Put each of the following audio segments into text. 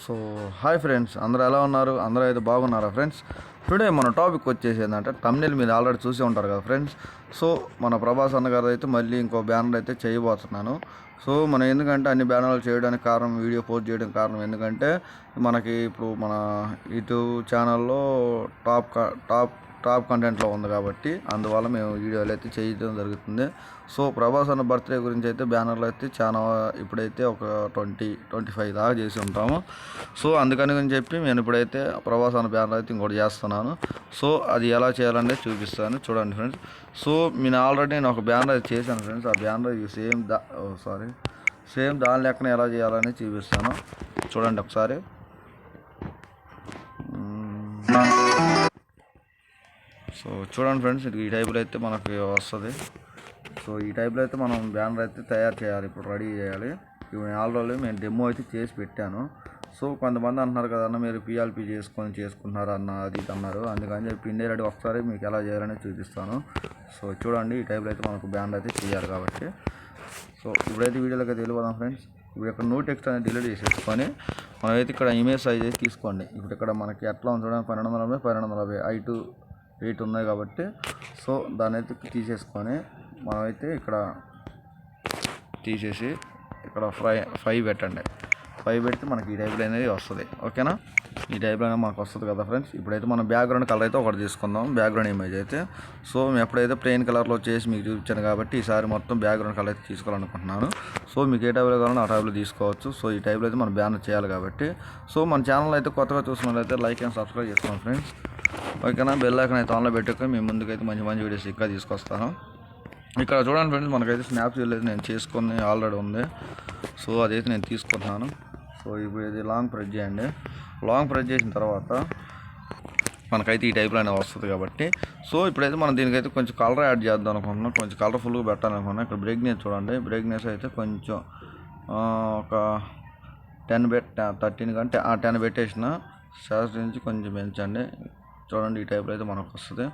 So hi friends. అందరూ ఎలా ఉన్నారు? అందరూ అయితే బాగున్నారా ఫ్రెండ్స్? టుడే మన టాపిక్ వచ్చేసి ఏంటంటే తమిళ మీరు ఆల్రెడీ చూసి ఉంటారు కదా ఫ్రెండ్స్? సో మన ప్రభాస్ అన్న గారు అయితే మళ్ళీ ఇంకో బ్యానర్ అయితే చేయబోతున్నాను. సో మనం ఎందుకంటే అన్ని బ్యానర్లు చేయడానికి కారణం వీడియో పోస్ట్ చేయడానికి కారణం ఎందుకంటే మనకి ఇప్పుడు మన యూట్యూబ్ ఛానల్లో టాప్ క- టాప్ టాప్ కంటెంట్లో ఉంది కాబట్టి అందువల్ల మేము వీడియోలు అయితే చేయడం జరుగుతుంది. సో ప్రభాస్ అన్న బర్త్డే గురించి అయితే బ్యానర్లు అయితే చాలా ఇప్పుడైతే ఒక ట్వంటీ ట్వంటీ ఫైవ్ దాకా చేసి ఉంటాము. సో అందుకని అని చెప్పి నేను ఇప్పుడైతే ప్రభాస్ అన్న బ్యానర్ అయితే ఇంకోటి చేస్తున్నాను. సో అది ఎలా చేయాలనేది చూపిస్తాను. చూడండి ఫ్రెండ్స్. సో నేను ఆల్రెడీ నేను ఒక బ్యానర్ చేశాను ఫ్రెండ్స్. ఆ బ్యానర్ సేమ్ దా సారీ. సేమ్ దాని లెక్కన ఎలా చేయాలని చూపిస్తాను. చూడండి ఒకసారి. సో చూడండి ఫ్రెండ్స్ ఇది ఈ టైప్లో అయితే మనకి వస్తుంది. సో ఈ టైప్లో అయితే మనం బ్యానర్ అయితే తయారు చేయాలి ఇప్పుడు రెడీ చేయాలి. ఇవి నేను ఆల్రెడీ మేము డెమో అయితే చేసి పెట్టాను. సో కొంతమంది అంటున్నారు కదన్న మీరు పిఎల్పి చేసుకొని చేసుకుంటున్నారు అన్న అది అన్నారు. అందుకని చెప్పి పిండి రెడీ ఒకసారి మీకు ఎలా చేయాలని చూపిస్తాను. సో చూడండి ఈ టైప్లో అయితే మనకు బ్యానర్ అయితే చేయాలి కాబట్టి. సో ఇప్పుడైతే వీడియోలోకి తెలియదాం ఫ్రెండ్స్. ఇప్పుడు ఇక్కడ నో టెక్స్ట్ అనేది డిలీట్ చేసేసుకొని మనమైతే ఇక్కడ ఇమేజ్ సైజ్ అయితే తీసుకోండి. ఇప్పుడు ఇక్కడ మనకి ఎట్లా ఉంది చూడండి పన్నెండు వందల నలభై పన్నెండు వందల నలభై ఐ టూ ఎయిట్ ఉన్నాయి కాబట్టి సో దాని అయితే తీసేసుకొని మనమైతే ఇక్కడ తీసేసి ఇక్కడ ఫ్రై ఫైవ్ పెట్టండి. ఫైవ్ పెడితే మనకి ఈ టైప్లో అనేది వస్తుంది. ఓకేనా? ఈ టైప్లో అనేది మనకు వస్తుంది కదా ఫ్రెండ్స్? ఇప్పుడైతే మనం బ్యాక్గ్రౌండ్ కలర్ అయితే ఒకటి తీసుకుందాం బ్యాక్గ్రౌండ్ ఇమేజ్ అయితే. సో మేము ఎప్పుడైతే ప్లెయిన్ కలర్లో చేసి మీకు చూపించాను కాబట్టి ఈసారి మొత్తం బ్యాక్గ్రౌండ్ కలర్ అయితే తీసుకోవాలనుకుంటున్నాను. సో మీకు ఏ టైప్లో కావాలో ఆ టైప్లో తీసుకోవచ్చు. సో ఈ టైప్లో అయితే మనం బ్యానర్ చేయాలి కాబట్టి. సో మన ఛానల్ అయితే కొత్తగా చూసినట్లయితే లైక్ అండ్ సబ్స్క్రైబ్ చేసుకోండి ఫ్రెండ్స్. ఓకేనా? బెల్ ఐకన్ అయితే ఆన్లో పెట్టుకొని మీ ముందుకైతే మంచి మంచి వీడియోస్ ఇంకా తీసుకొస్తాను. ఇక్కడ చూడండి ఫ్రెండ్స్ మనకైతే స్నాప్స్ అయితే నేను చేసుకుని ఆల్రెడీ ఉంది. సో అదైతే నేను తీసుకుంటున్నాను. సో ఇప్పుడు ఇది లాంగ్ ప్రెస్ చేయండి. లాంగ్ ప్రెస్ చేసిన తర్వాత మనకైతే ఈ టైప్లో అనేది వస్తుంది కాబట్టి. సో ఇప్పుడైతే మనం దీనికైతే కొంచెం కలర్ యాడ్ చేద్దాం అనుకుంటున్నాం. కొంచెం కలర్ఫుల్గా పెట్టాలనుకున్నాం ఇక్కడ బ్రేక్నెస్ చూడండి. బ్రేక్నెస్ అయితే కొంచెం ఒక టెన్ బెట్ థర్టీన్ కంటే ఆ టెన్ పెట్టేసిన శాస్ నుంచి కొంచెం పెంచండి. చూడండి ఈ టైప్లో అయితే మనకు వస్తుంది.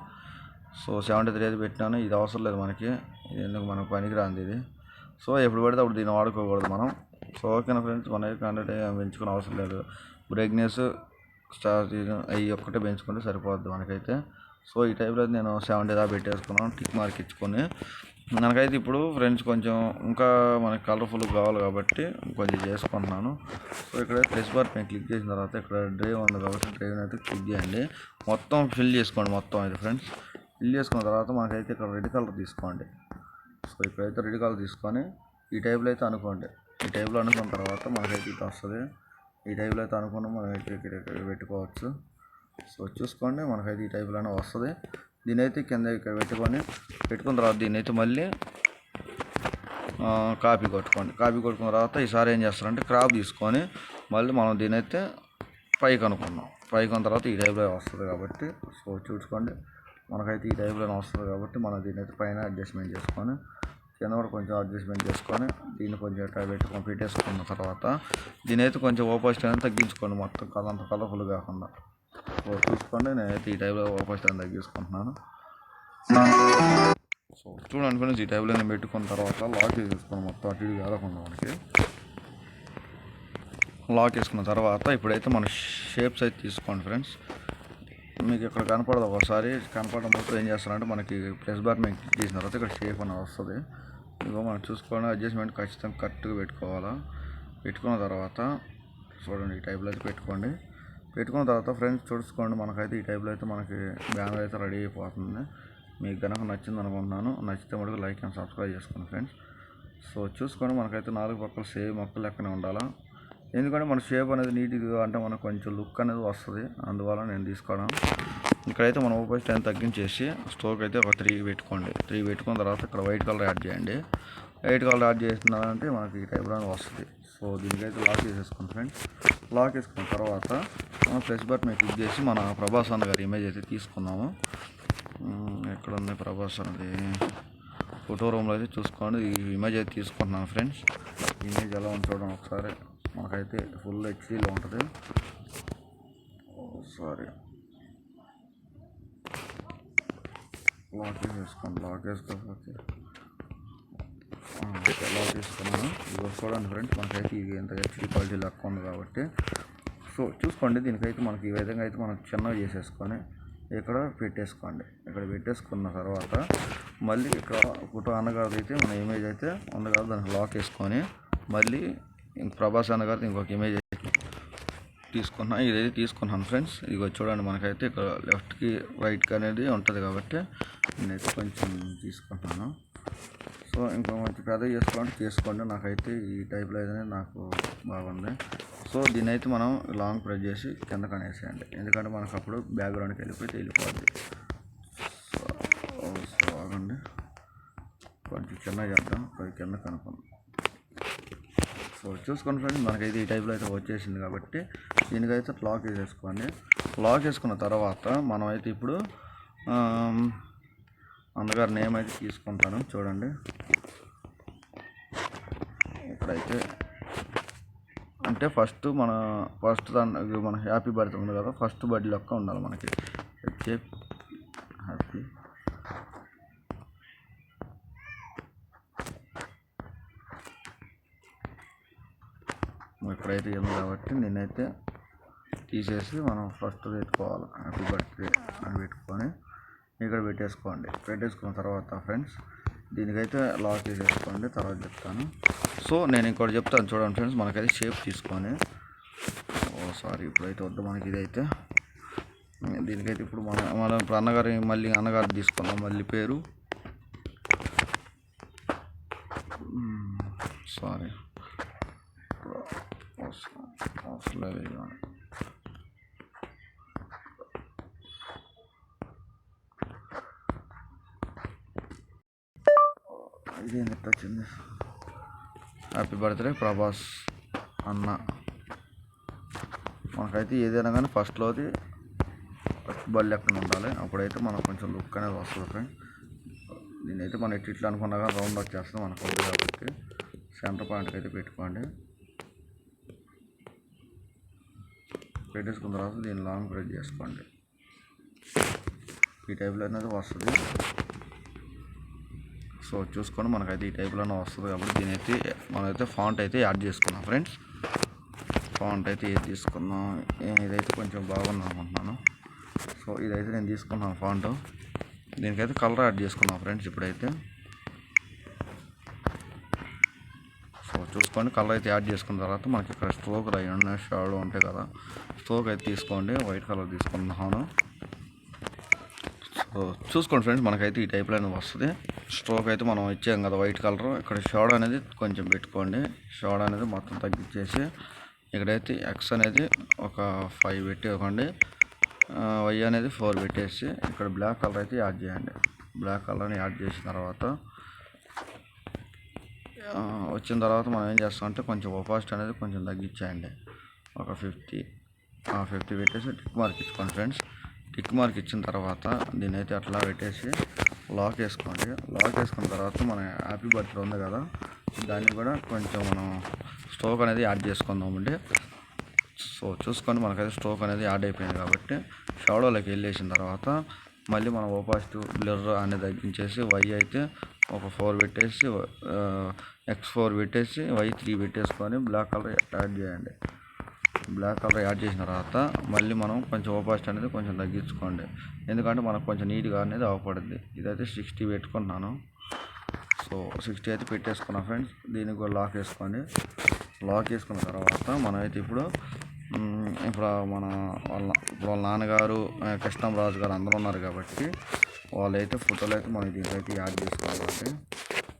సో సెవెంటీ త్రీ అయితే పెట్టినాను. ఇది అవసరం లేదు మనకి. ఇది ఎందుకు మనకు పనికిరాంది ఇది. సో ఎప్పుడు పడితే అప్పుడు దీన్ని వాడుకోకూడదు మనం. సో ఓకేనా ఫ్రెండ్స్ మన కంటెంట్ పెంచుకునే అవసరం లేదు. బ్రేక్నెస్ స్టార్ అవి ఒక్కటే పెంచుకుంటే సరిపోద్ది మనకైతే. సో ఈ టైప్లో అయితే నేను సెవెంటీ దాకా పెట్టేసుకున్నాను. టిక్ మార్క్ ఇచ్చుకొని. మనకైతే ఇప్పుడు ఫ్రెండ్స్ కొంచెం ఇంకా మనకి కలర్ఫుల్ కావాలి కాబట్టి కొంచెం చేసుకుంటున్నాను. సో ఇక్కడ ప్లస్ బార్ పైన క్లిక్ చేసిన తర్వాత ఇక్కడ డ్రైవ్ ఉంది కాబట్టి డ్రైవ్ అయితే క్లిక్ చేయండి. మొత్తం ఫిల్ చేసుకోండి మొత్తం అయితే ఫ్రెండ్స్. ఫిల్ చేసుకున్న తర్వాత మనకైతే ఇక్కడ రెడ్ కలర్ తీసుకోండి. సో ఇక్కడైతే రెడ్ కలర్ తీసుకొని ఈ టైప్లో అయితే అనుకోండి. ఈ టైప్లో అనుకున్న తర్వాత మనకైతే ఇటు వస్తుంది. ఈ టైప్లో అయితే అనుకున్నాం మనం అయితే ఇక్కడ ఇక్కడ పెట్టుకోవచ్చు. సో చూసుకోండి మనకైతే ఈ టైప్లోనే వస్తుంది. దీని అయితే కింద ఇక్కడ పెట్టుకొని పెట్టుకున్న తర్వాత దీని అయితే మళ్ళీ కాపీ కొట్టుకోండి. కాపీ కొట్టుకున్న తర్వాత ఈసారి ఏం చేస్తారంటే క్రాప్ తీసుకొని మళ్ళీ మనం దీని అయితే పైకి అనుకున్నాం. పైకి ఉన్న తర్వాత ఈ టైప్లో వస్తుంది కాబట్టి సో చూసుకోండి. మనకైతే ఈ టైప్లోనే వస్తుంది కాబట్టి మనం దీని అయితే పైన అడ్జస్ట్మెంట్ చేసుకొని కింద కూడా కొంచెం అడ్జస్ట్మెంట్ చేసుకొని దీన్ని కొంచెం ఇట్లా పెట్టుకొని పెట్టేసుకున్న తర్వాత దీని అయితే కొంచెం ఓపోజిట్ అనేది తగ్గించుకోండి మొత్తం కలర్ అంత కలర్ఫుల్ కాకుండా. చూసుకోండి నేనైతే ఈ టైప్లో ఫస్ట్ అనేది తగ్గించుకుంటున్నాను సో చూడండి ఫ్రెండ్స్ ఈ టైప్లో నేను పెట్టుకున్న తర్వాత లాక్ చేసేసుకున్నాను మొత్తం అటు ఇటు కాలకుండా మనకి లాక్ వేసుకున్న తర్వాత ఇప్పుడైతే మన షేప్స్ అయితే తీసుకోండి ఫ్రెండ్స్ మీకు ఇక్కడ కనపడదు ఒకసారి కనపడడం మొత్తం ఏం చేస్తారంటే మనకి ప్రెస్ బార్ మేము క్లిక్ చేసిన తర్వాత ఇక్కడ షేప్ అనేది వస్తుంది. ఇదిగో మనం చూసుకోండి అడ్జస్ట్మెంట్ ఖచ్చితంగా కరెక్ట్గా పెట్టుకోవాలా. పెట్టుకున్న తర్వాత చూడండి ఈ టైప్లో అయితే పెట్టుకోండి. పెట్టుకున్న తర్వాత ఫ్రెండ్స్ చూసుకోండి. మనకైతే ఈ టైప్లో అయితే మనకి బ్యానర్ అయితే రెడీ అయిపోతుంది. మీకు కనుక నచ్చింది అనుకుంటున్నాను. నచ్చితే మటుకు లైక్ అండ్ సబ్స్క్రైబ్ చేసుకోండి ఫ్రెండ్స్ సో చూసుకోండి మనకైతే నాలుగు పక్కల సేమ్ మొక్కలు లెక్కనే ఉండాలా. ఎందుకంటే మన షేప్ అనేది నీట్గా అంటే మనకు కొంచెం లుక్ అనేది వస్తుంది. అందువల్ల నేను తీసుకోవడం. ఇక్కడైతే మనం ఓపెన్ టైం తగ్గించేసి స్టోక్ అయితే ఒక త్రీ పెట్టుకోండి. త్రీ పెట్టుకున్న తర్వాత ఇక్కడ వైట్ కలర్ యాడ్ చేయండి. వైట్ కలర్ యాడ్ చేస్తున్నారంటే మనకి ఈ టైప్లో వస్తుంది. సో దీనికైతే లాక్ చేసేసుకోండి ఫ్రెండ్స్ లాక్ వేసుకున్న తర్వాత ప్లస్ బటన్ క్లిక్ చేసి మన ప్రభాస్ అన్న గారి ఇమేజ్ అయితే తీసుకున్నాము. ఎక్కడ ఉంది ప్రభాస్ అన్నది? ఫోటో రూమ్లో అయితే చూసుకోండి. ఈ ఇమేజ్ అయితే తీసుకుంటున్నాను ఫ్రెండ్స్ ఇమేజ్ ఎలా ఉంది చూడండి ఒకసారి. మనకైతే ఫుల్ హెచ్డీలో ఉంటుంది. సారీ లాక్ వేసుకోండి లాక్ వేసుకోకపోతే ఎలా తీసుకున్నాను ఇది చూడండి ఫ్రెండ్స్ మనకైతే ఇది ఎంత హెచ్డీ క్వాలిటీ లెక్క ఉంది కాబట్టి సో చూసుకోండి. దీనికైతే మనకి ఈ విధంగా అయితే మనం చిన్నగా చేసేసుకొని ఇక్కడ పెట్టేసుకోండి. ఇక్కడ పెట్టేసుకున్న తర్వాత మళ్ళీ ఇక్కడ ఫోటో అన్నగారిది అయితే మన ఇమేజ్ అయితే ఉంది కదా దానికి లాక్ వేసుకొని మళ్ళీ ఇంక ప్రభాస్ అన్నగారిది ఇంకొక ఇమేజ్ అయితే తీసుకున్నా. ఇదైతే తీసుకున్నాను ఫ్రెండ్స్. ఇదిగో చూడండి మనకైతే ఇక్కడ లెఫ్ట్కి రైట్కి అనేది ఉంటుంది కాబట్టి నేనైతే కొంచెం తీసుకుంటున్నాను సో ఇంకా మంచి పెద్ద చేసుకోండి చేసుకోండి. నాకైతే ఈ టైప్లో అయితే నాకు బాగుంది. సో దీన్ని అయితే మనం లాంగ్ ప్రెస్ చేసి కింద కనేసేయండి. ఎందుకంటే మనకు అప్పుడు బ్యాక్గ్రౌండ్కి వెళ్ళిపోయి తేలిపోద్ది సో సో ఆగండి. కొంచెం చిన్న చేద్దాం. అది కింద కనుక్కుందాం. సో చూసుకోండి ఫ్రెండ్స్ మనకైతే ఈ టైప్లో అయితే వచ్చేసింది కాబట్టి దీనికైతే లాక్ వేసేసుకోండి. లాక్ వేసుకున్న తర్వాత మనం అయితే ఇప్పుడు అందుగారు అందగారి నేమ్ అయితే తీసుకుంటాను. చూడండి. ఇక్కడైతే అంటే ఫస్ట్ మన ఫస్ట్ దాని ఇది మన హ్యాపీ బర్త్డే ఉంది కదా ఫస్ట్ బర్త్డే లెక్క ఉండాలి మనకి. వచ్చే హ్యాపీ. ఇక్కడైతే ఏమి కాబట్టి నేనైతే తీసేసి మనం ఫస్ట్ పెట్టుకోవాలి. హ్యాపీ బర్త్డే అని పెట్టుకొని ఇక్కడ పెట్టేసుకోండి. పెట్టేసుకున్న తర్వాత ఫ్రెండ్స్ దీనికైతే లాక్ చేసేసుకోండి తర్వాత చెప్తాను. సో నేను ఇంకోటి చెప్తాను చూడండి ఫ్రెండ్స్ మనకైతే షేప్ తీసుకొని ఓ సారీ ఇప్పుడైతే వద్దు మనకి ఇదైతే. దీనికైతే ఇప్పుడు మన మనం ఇప్పుడు అన్నగారి మళ్ళీ అన్నగారు తీసుకున్నాం మళ్ళీ పేరు. సారీ. అవసరం ఇది ఎట్లా వచ్చింది హ్యాపీ బర్త్డే ప్రభాస్ అన్న. మనకైతే ఏదైనా కానీ ఫస్ట్లోది ఫస్ట్ బల్ ఎక్కడ ఉండాలి. అప్పుడైతే మనకు కొంచెం లుక్ అనేది వస్తుంది ఫ్రెండ్ నేనైతే మనం ఇట్లా ఇట్లా అనుకున్నా కానీ రౌండ్ వచ్చేస్తుంది మనకు ఉంది కాబట్టి సెంటర్ పాయింట్కి అయితే పెట్టుకోండి. పెట్టేసుకున్న తర్వాత దీన్ని లాంగ్ ప్రెస్ చేసుకోండి. ఈ టైప్లో అనేది వస్తుంది. సో చూసుకొని మనకైతే ఈ టైప్లోనే వస్తుంది కాబట్టి దీని అయితే మనమైతే ఫాంట్ అయితే యాడ్ చేసుకున్నాం ఫ్రెండ్స్. ఫాంట్ అయితే ఏది తీసుకున్నాం? ఇదైతే కొంచెం బాగుంది అనుకుంటున్నాను. సో ఇదైతే నేను తీసుకున్నాను ఫాంట్. దీనికైతే కలర్ యాడ్ చేసుకున్నాం ఫ్రెండ్స్ ఇప్పుడైతే. సో చూసుకోండి కలర్ అయితే యాడ్ చేసుకున్న తర్వాత మనకి ఇక్కడ స్ట్రోక్ రాయండి షాడో ఉంటాయి కదా స్ట్రోక్ అయితే తీసుకోండి వైట్ కలర్ తీసుకున్నాను సో చూసుకోండి ఫ్రెండ్స్ మనకైతే ఈ టైప్లో వస్తుంది. స్ట్రోక్ అయితే మనం ఇచ్చాం కదా వైట్ కలర్. ఇక్కడ షోడ్ అనేది కొంచెం పెట్టుకోండి. షోడ్ అనేది మొత్తం తగ్గించేసి ఇక్కడైతే ఎక్స్ అనేది ఒక ఫైవ్ పెట్టేవ్వండి వై అనేది ఫోర్ పెట్టేసి ఇక్కడ బ్లాక్ కలర్ అయితే యాడ్ చేయండి. బ్లాక్ కలర్ని యాడ్ చేసిన తర్వాత వచ్చిన తర్వాత మనం ఏం చేస్తామంటే కొంచెం ఒపాసిటీ అనేది కొంచెం తగ్గించేయండి. ఒక ఫిఫ్టీ ఫిఫ్టీ పెట్టేసి టిక్ మార్క్ ఇచ్చుకోండి ఫ్రెండ్స్ టిక్ మార్క్ ఇచ్చిన తర్వాత దీన్ని అయితే అట్లా పెట్టేసి లాక్ వేసుకోండి. లాక్ వేసుకున్న తర్వాత మన హ్యాపీ బర్త్డే ఉంది కదా దాన్ని కూడా కొంచెం మనం స్టోక్ అనేది యాడ్ చేసుకుందామండి సో చూసుకొని మనకైతే స్టోక్ అనేది యాడ్ అయిపోయింది కాబట్టి షాడోలోకి వెళ్ళేసిన తర్వాత మళ్ళీ మనం ఓపాసిటివ్ బ్లర్ అనేది తగ్గించేసి వై అయితే ఒక ఫోర్ పెట్టేసి ఎక్స్ ఫోర్ పెట్టేసి వై త్రీ పెట్టేసుకొని బ్లాక్ కలర్ యాడ్ చేయండి. బ్లాక్ కలర్ యాడ్ చేసిన తర్వాత మళ్ళీ మనం కొంచెం ఓపాసిటీ అనేది కొంచెం తగ్గించుకోండి. ఎందుకంటే మనకు కొంచెం నీట్గా అనేది అవపడుద్ది ఇదైతే సిక్స్టీ పెట్టుకున్నాను. సో సిక్స్టీ అయితే పెట్టేసుకున్నాను ఫ్రెండ్స్ దీనికి కూడా లాక్ వేసుకోండి లాక్ వేసుకున్న తర్వాత మనమైతే ఇప్పుడు ఇప్పుడు మన వాళ్ళ ఇప్పుడు వాళ్ళ నాన్నగారు కృష్ణం రాజు గారు అందరూ ఉన్నారు కాబట్టి వాళ్ళైతే ఫోటోలు అయితే మనం దీనికైతే యాడ్ చేసుకోవాలి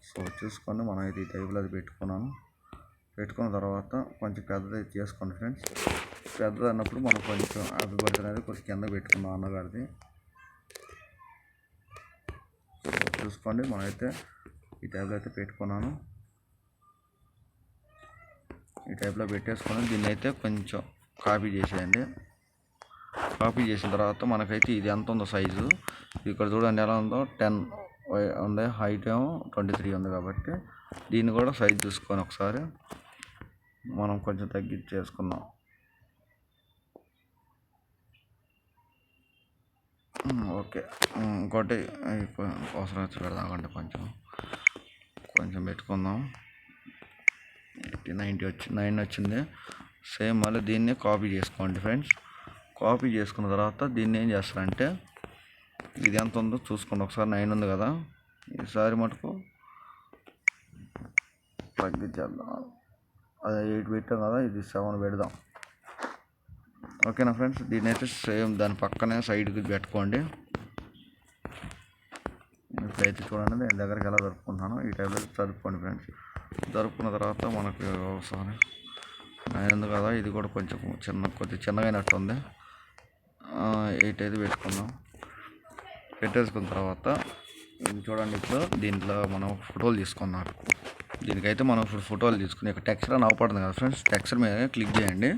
సో చూసుకొని మనం అయితే ఈ టైపులో అది పెట్టుకున్నాను. పెట్టుకున్న తర్వాత కొంచెం పెద్దది చేసుకోండి ఫ్రెండ్స్. పెద్దది అన్నప్పుడు మనం కొంచెం హ్యాపీ అనేది కొంచెం కింద పెట్టుకున్నాం అన్నగారిది. చూసుకోండి మనమైతే ఈ టైప్లో అయితే పెట్టుకున్నాను. ఈ టైప్లో పెట్టేసుకొని దీన్ని అయితే కొంచెం కాపీ చేసేయండి. కాపీ చేసిన తర్వాత మనకైతే ఇది ఎంత ఉందో సైజు ఇక్కడ చూడండి ఎలా ఉందో టెన్ ఉంది హైట్ ఏమో ట్వంటీ త్రీ ఉంది కాబట్టి దీన్ని కూడా సైజ్ చూసుకొని ఒకసారి మనం కొంచెం తగ్గించేసుకుందాం. ఓకే. ఇంకోటి అవసరం వచ్చి పెడదామంటే కొంచెం. కొంచెం పెట్టుకుందాం. ఎయిటీ నైంటీ వచ్చి నైన్ వచ్చింది. సేమ్ మళ్ళీ దీన్ని కాపీ చేసుకోండి ఫ్రెండ్స్. కాపీ చేసుకున్న తర్వాత దీన్ని ఏం చేస్తారంటే ఇది ఎంత ఉందో చూసుకోండి. ఒకసారి నైన్ ఉంది కదా. ఈసారి మటుకు తగ్గించేద్దాం. అదే ఎయిట్ పెట్టాం కదా ఇది సెవెన్ పెడదాం. ఓకేనా ఫ్రెండ్స్? దీని అయితే సేమ్ దాని పక్కనే సైడ్కి పెట్టుకోండి. ఇట్లయితే చూడండి నేను దగ్గరికి ఎలా జరుపుకుంటున్నాను ఈ టైప్లో జరుపుకోండి ఫ్రెండ్స్. జరుపుకున్న తర్వాత మనకి ఒకసారి అయింది కదా ఇది కూడా కొంచెం చిన్న కొద్దిగా చిన్నగా ఉంది. ఎయిట్ అయితే పెట్టుకుందాం. పెట్టేసుకున్న తర్వాత ఇది చూడండి ఇప్పుడు దీంట్లో మనం ఫోటోలు తీసుకున్నాం దీనికైతే మనం ఇప్పుడు ఫోటోలు తీసుకుని ఇక్కడ టెక్స్చర్ అని అవపడుతుంది కదా ఫ్రెండ్స్. టెక్స్చర్ మీద క్లిక్ చేయండి.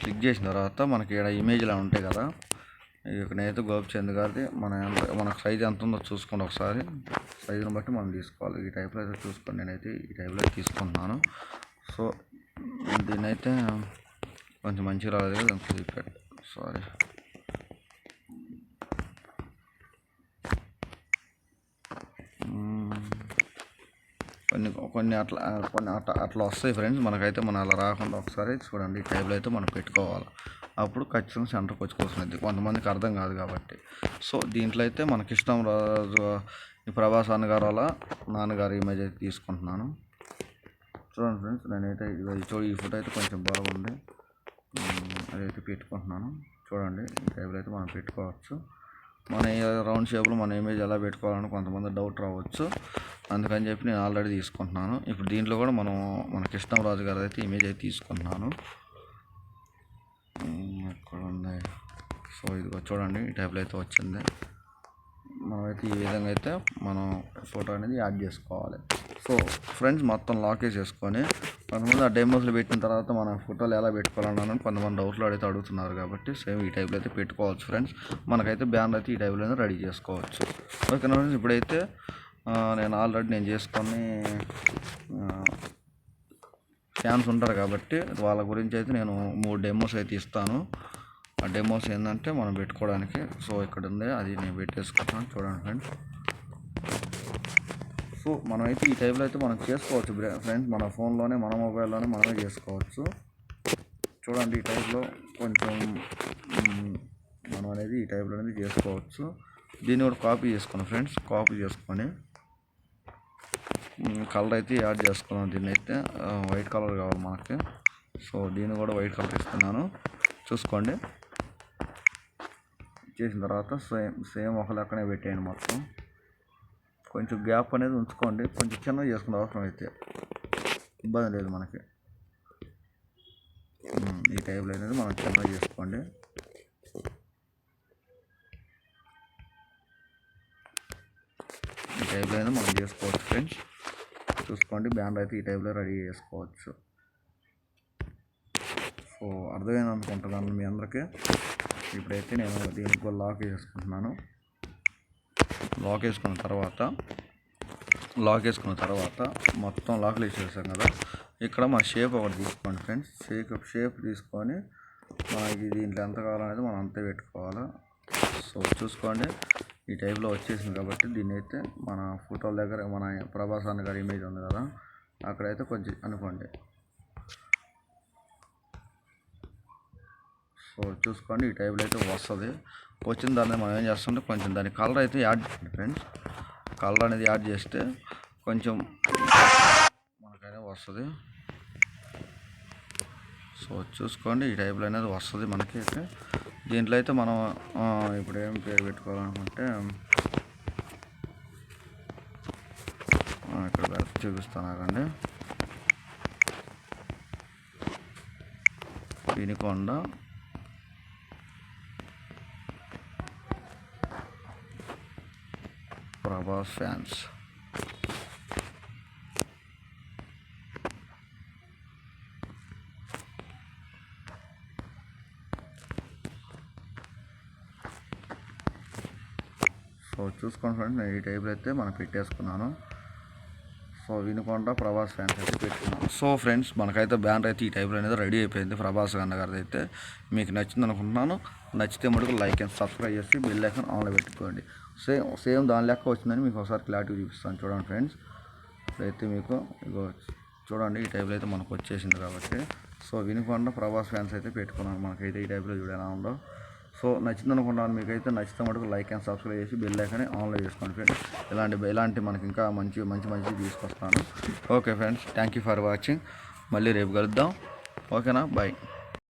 క్లిక్ చేసిన తర్వాత మనకి ఇక్కడ ఇమేజ్లా ఉంటాయి కదా. ఇక్కడైతే గోపిచంద్ గారిది మన ఎంత మనకు సైజ్ ఎంత ఉందో చూసుకోండి ఒకసారి. సైజుని బట్టి మనం తీసుకోవాలి. ఈ టైప్లో అయితే చూసుకోండి. నేనైతే ఈ టైప్లో తీసుకుంటున్నాను. సో దీన్నైతే కొంచెం మంచిగా రాలేదు కదా. సారీ. కొన్ని అట్లా కొన్ని అట్లా అట్లా వస్తాయి ఫ్రెండ్స్ మనకైతే మనం అలా రాకుండా ఒకసారి చూడండి. ఈ టైప్లో అయితే మనం పెట్టుకోవాలి? అప్పుడు ఖచ్చితంగా సెంటర్కి వచ్చి కూర్చునేది. కొంతమందికి అర్థం కాదు కాబట్టి. సో దీంట్లో అయితే మనకి ఇష్టం రాజు ఈ ప్రభాస్ అన్నగారు వాళ్ళ నాన్నగారు ఇమేజ్ అయితే తీసుకుంటున్నాను. చూడండి ఫ్రెండ్స్ నేనైతే ఇది చూ ఈ ఫోటో అయితే కొంచెం బాగుంది. అదైతే పెట్టుకుంటున్నాను. చూడండి ఈ టైప్లో అయితే మనం పెట్టుకోవచ్చు. మన రౌండ్ షేప్లో మన ఇమేజ్ ఎలా పెట్టుకోవాలని కొంతమంది డౌట్ రావచ్చు. అందుకని చెప్పి నేను ఆల్రెడీ తీసుకుంటున్నాను. ఇప్పుడు దీంట్లో కూడా మనం మన కృష్ణరాజు గారు అయితే ఇమేజ్ అయితే తీసుకుంటున్నాను. ఎక్కడ ఉంది సో ఇదిగో చూడండి ఈ టైప్లో అయితే వచ్చింది. మనమైతే ఈ విధంగా అయితే మనం ఫోటో అనేది యాడ్ చేసుకోవాలి. సో ఫ్రెండ్స్ మొత్తం లాకేజ్ చేసుకొని కొంతమంది ఆ డెమోస్లో పెట్టిన తర్వాత మన ఫోటోలు ఎలా పెట్టుకోవాలన్నా కొంతమంది డౌట్లు అడిగితే అడుగుతున్నారు కాబట్టి సేమ్ ఈ టైప్లో అయితే పెట్టుకోవచ్చు ఫ్రెండ్స్. మనకైతే బ్యానర్ అయితే ఈ టైప్లో రెడీ చేసుకోవచ్చు. ఓకేనా ఫ్రెండ్స్? ఇప్పుడైతే నేను ఆల్రెడీ నేను చేసుకొని ఫ్యాన్స్ ఉంటారు కాబట్టి వాళ్ళ గురించి అయితే నేను మూడు డెమోస్ అయితే ఇస్తాను. ఆ డెమోస్ ఏంటంటే మనం పెట్టుకోవడానికి. సో ఇక్కడ ఉంది అది నేను పెట్టేసుకుంటాను. చూడండి ఫ్రెండ్స్. సో మనమైతే ఈ టైప్లో అయితే మనం చేసుకోవచ్చు. ఫ్రెండ్స్ మన ఫోన్లోనే మన మొబైల్లోనే మనమే చేసుకోవచ్చు. చూడండి ఈ టైప్లో కొంచెం మనం అనేది ఈ టైప్లో అనేది చేసుకోవచ్చు. దీన్ని కూడా కాపీ చేసుకున్నాం ఫ్రెండ్స్ కాపీ చేసుకొని. కలర్ అయితే యాడ్ చేసుకున్నాం దీన్ని అయితే. వైట్ కలర్ కావాలి మనకి. సో దీన్ని కూడా వైట్ కలర్ ఇస్తున్నాను. చూసుకోండి. చేసిన తర్వాత సేమ్ సేమ్ ఒక లెక్కనే పెట్టేయండి మొత్తం. కొంచెం గ్యాప్ అనేది ఉంచుకోండి. కొంచెం చిన్నగా చేసుకునే అవసరం అయితే ఇబ్బంది లేదు మనకి. ఈ టైప్లో అనేది మనం చిన్నగా చేసుకోండి. ఈ టైప్లో అయినా మనం చేసుకోవచ్చు ఫ్రెండ్స్. చూసుకోండి. బ్యాండ్ అయితే ఈ టైప్లో రెడీ చేసుకోవచ్చు. సో అర్థమైంది అనుకుంటున్నాను మీ అందరికీ. ఇప్పుడైతే నేను దీనికి లాక్ చేసుకుంటున్నాను. లాక్ వేసుకున్న తర్వాత లాక్ వేసుకున్న తర్వాత మొత్తం లాక్లు వేసేసాం కదా. ఇక్కడ మన షేప్ ఒకటి తీసుకోండి ఫ్రెండ్స్. షేప్ షేప్ తీసుకొని మనకి దీంట్లో ఎంత కావాలనేది మనం అంతే పెట్టుకోవాలి. సో చూసుకోండి. ఈ టైప్లో వచ్చేసింది కాబట్టి దీన్ని అయితే మన ఫోటోల దగ్గర మన ప్రభాస్ అన్న గారి ఇమేజ్ ఉంది కదా. అక్కడైతే కొంచెం అనుకోండి. సో చూసుకోండి. ఈ టైప్లో అయితే వస్తుంది. వచ్చిన దాన్ని మనం ఏం చేస్తుంటే కొంచెం దాని కలర్ అయితే యాడ్ చేయండి ఫ్రెండ్స్. కలర్ అనేది యాడ్ చేస్తే కొంచెం మనకైనా వస్తుంది. సో చూసుకోండి ఈ టైప్లో అనేది వస్తుంది మనకి అయితే. దీంట్లో అయితే మనం ఇప్పుడు ఏం పేరు పెట్టుకోవాలనుకుంటే ఇక్కడ పెట్టి చూపిస్తాను ఆగండి వినికొండ ప్రభాస్ ఫ్యాన్స్ సో చూసుకోండి నేను ఈ టైప్లో అయితే మనం పెట్టేసుకున్నాను. సో వినుకొండ ప్రభాస్ ఫ్యాన్స్ అయితే పెట్టుకున్నాను సో ఫ్రెండ్స్ మనకైతే బ్యానర్ అయితే ఈ టైప్లో అనేది రెడీ అయిపోయింది ప్రభాస్ అన్న గారిది అయితే. మీకు నచ్చింది అనుకుంటున్నాను. నచ్చితే మటుకు లైక్ అండ్ సబ్స్క్రైబ్ చేసి బెల్ ఐకాన్ ఆన్లో పెట్టుకోండి. సేమ్ సేమ్ దాని లెక్క వచ్చిందని మీకు ఒకసారి క్లారిటీ చూపిస్తాను. చూడండి ఫ్రెండ్స్ అయితే మీకు ఇగో చూడండి ఈ టైప్లో అయితే మనకు వచ్చేసింది కాబట్టి. సో వినుకొండ ప్రభాస్ ఫ్యాన్స్ అయితే పెట్టుకున్నాను మనకైతే ఈ టైప్లో చూడాలా ఉందో. సో నచ్చింది మీకైతే నచ్చితే మటుకు లైక్ అండ్ సబ్స్క్రైబ్ చేసి బెల్ ఐకాన్ని ఆన్లో చేసుకోండి ఫ్రెండ్స్. ఇలాంటి ఇలాంటి మనకి ఇంకా మంచి మంచి మంచి తీసుకొస్తాను. Okay friends thank you for watching. మళ్ళీ రేపు కలుద్దాం. ఓకేనా? బాయ్.